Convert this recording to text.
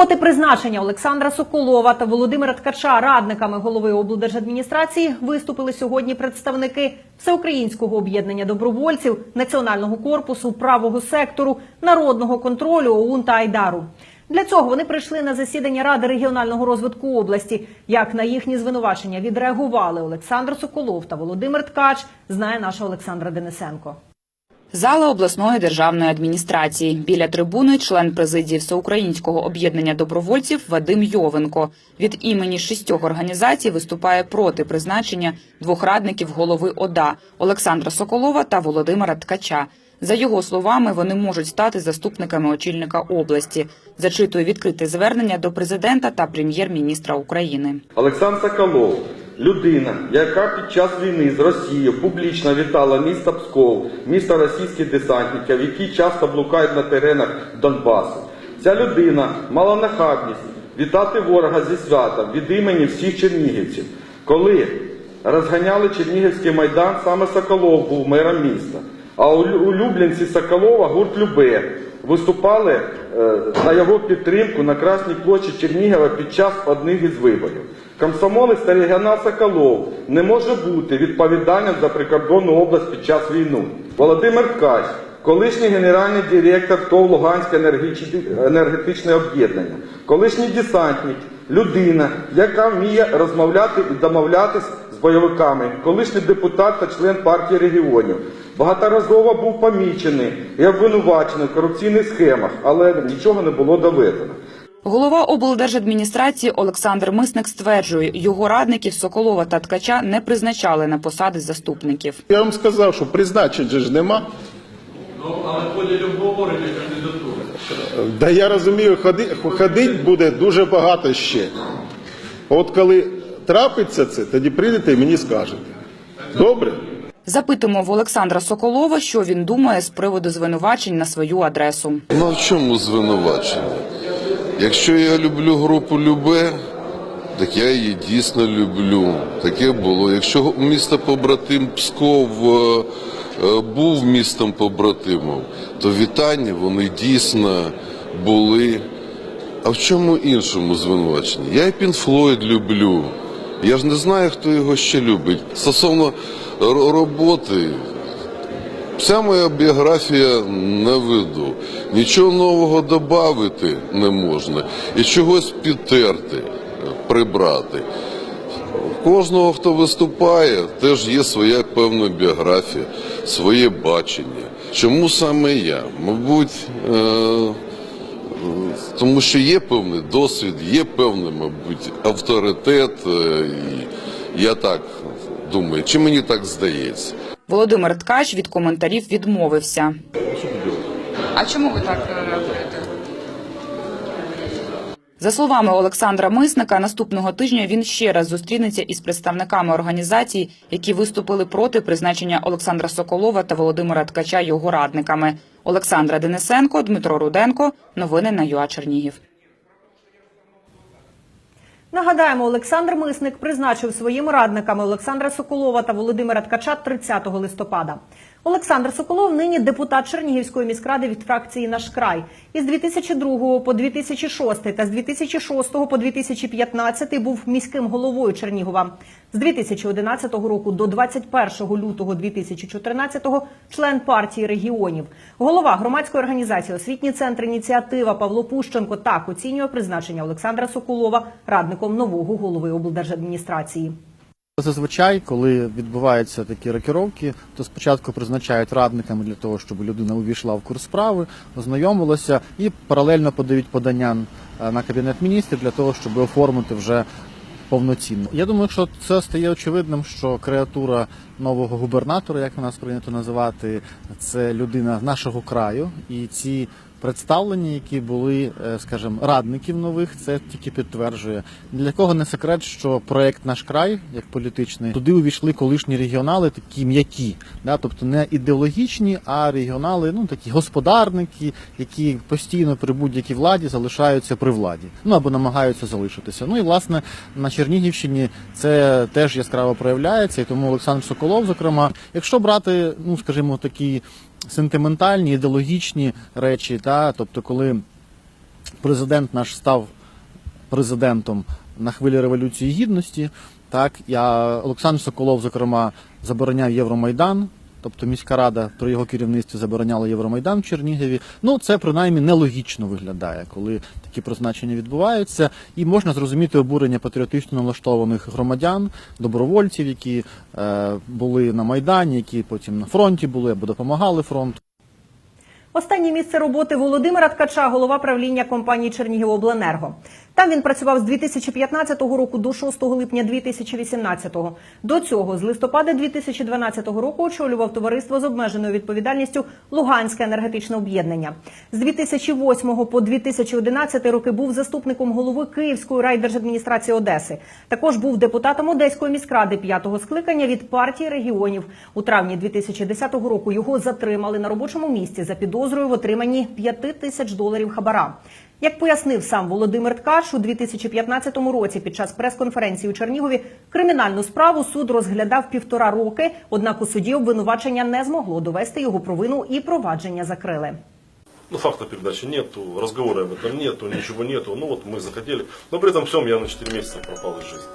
Проти призначення Олександра Соколова та Володимира Ткача радниками голови облдержадміністрації виступили сьогодні представники Всеукраїнського об'єднання добровольців, Національного корпусу, правого сектору, народного контролю ОУН та Айдару. Для цього вони прийшли на засідання Ради регіонального розвитку області. Як на їхні звинувачення відреагували Олександр Соколов та Володимир Ткач, знає наша Олександра Денисенко. Зала обласної державної адміністрації. Біля трибуни член президії Всеукраїнського об'єднання добровольців Вадим Йовенко. Від імені шістьох організацій виступає проти призначення двох радників голови ОДА Олександра Соколова та Володимира Ткача. За його словами, вони можуть стати заступниками очільника області. Зачитує відкрите звернення до президента та прем'єр-міністра України. Олександр Соколов, людина, яка під час війни з Росією публічно вітала місто Псков, місто російських десантників, які часто блукають на теренах Донбасу. Ця людина мала нахабність вітати ворога зі святом від імені всіх чернігівців. Коли розганяли Чернігівський майдан, саме Соколов був мером міста. А улю- улюбленці Соколова гурт Любе виступали е, на його підтримку на Красній площі Чернігова під час одних із виборів. Комсомолець та регіонал Соколов не може бути відповідальним за прикордонну область під час війни. Володимир Ткач, колишній генеральний директор ТОВ Луганське енергетичне об'єднання, колишній десантник, людина, яка вміє розмовляти і домовлятись з бойовиками, колишній депутат та член партії регіонів. Багаторазово був помічений і обвинувачений в корупційних схемах, але нічого не було доведено. Голова облдержадміністрації Олександр Мисник стверджує, його радників Соколова та Ткача не призначали на посади заступників. Я вам сказав, що призначень же ж нема. Ну, але ходять обговорення кандидатури. Да я розумію, ходи, ходить буде дуже багато ще. От коли трапиться це, тоді прийдете і мені скажете. Добре? Запитуємо в Олександра Соколова, що він думає з приводу звинувачень на свою адресу. Ну в чому звинувачення? Якщо я люблю групу Любе, так я її дійсно люблю. Таке було. Якщо місто побратим Псков е, е, був містом побратимом, то вітання вони дійсно були. А в чому іншому звинувачення? Я і Пін Флойд люблю. Я ж не знаю, хто його ще любить. Стосовно роботи, Вся моя біографія на виду. Нічого нового додати не можна і чогось підтерти, прибрати. Кожного, хто виступає, теж є своя певна біографія, своє бачення. Чому саме я? Мабуть, е- тому що є певний досвід, є певний, мабуть, авторитет. е, І я так думаю, чи мені так здається? Володимир Ткач від коментарів відмовився. А чому ви так реагуєте? За словами Олександра Мисника, наступного тижня він ще раз зустрінеться із представниками організацій, які виступили проти призначення Олександра Соколова та Володимира Ткача його радниками. Олександра Денисенко, Дмитро Руденко. Новини на ЮА Чернігів. Нагадаємо, Олександр Мисник призначив своїми радниками Олександра Соколова та Володимира Ткача 30 листопада. Олександр Соколов нині депутат Чернігівської міськради від фракції Наш край. Із 2002 по 2006 та з 2006 по 2015 був міським головою Чернігова. З 2011 року до 21 лютого 2014 член партії регіонів. Голова громадської організації Освітній центр ініціатива Павло Пущенко так оцінює призначення Олександра Соколова радником нового голови облдержадміністрації. Зазвичай, коли відбуваються такі рокіровки, то спочатку призначають радниками для того, щоб людина увійшла в курс справи, ознайомилася і паралельно подають подання е, на кабінет міністрів для того, щоб оформити вже повноцінно. Я думаю, що це стає очевидним, що креатура нового губернатора, як нас прийнято називати, це людина нашого краю, і ці представлення, які були, е, скажімо, радників нових, це тільки підтверджує. Для кого не секрет, що проект наш край, як політичний, туди увійшли колишні регіонали, такі м'які, да, тобто не ідеологічні, а регіонали, ну такі господарники, які постійно при будь-якій владі залишаються при владі, ну або намагаються залишитися. Ну і власне на Чернігівщині це теж яскраво проявляється, і тому Олександр Соколов, зокрема, якщо брати, ну скажімо, такі сентиментальні, ідеологічні речі, та тобто, коли президент наш став президентом на хвилі революції гідності. Так, я Олександр Соколов, зокрема, забороняв Євромайдан. Тобто міська рада при його керівництві забороняла Євромайдан в Чернігові. Ну це принаймні нелогічно виглядає, коли такі призначення відбуваються, і можна зрозуміти обурення патріотично налаштованих громадян, добровольців, які е, були на майдані, які потім на фронті були або допомагали фронту. Останнє місце роботи Володимира Ткача, голова правління компанії Чернігівобленерго. Там він працював з 2015 року до 6 липня 2018. До цього з листопада 2012 року очолював товариство з обмеженою відповідальністю Луганське енергетичне об'єднання. З 2008 по 2011 роки був заступником голови Київської райдержадміністрації Одеси. Також був депутатом Одеської міськради п'ятого скликання від партії регіонів. У травні 2010 року його затримали на робочому місці за підозрою в отриманні 5 тисяч доларів хабара. Як пояснив сам Володимир Ткач, у 2015 році під час прес-конференції у Чернігові кримінальну справу суд розглядав півтора роки, однак у суді обвинувачення не змогло довести його провину і провадження закрили. Ну, факта передачи нету, разговора об этом нету, ничего нету. Ну, вот мы захотели. Но при этом всем я на 4 месяца пропал из жизни.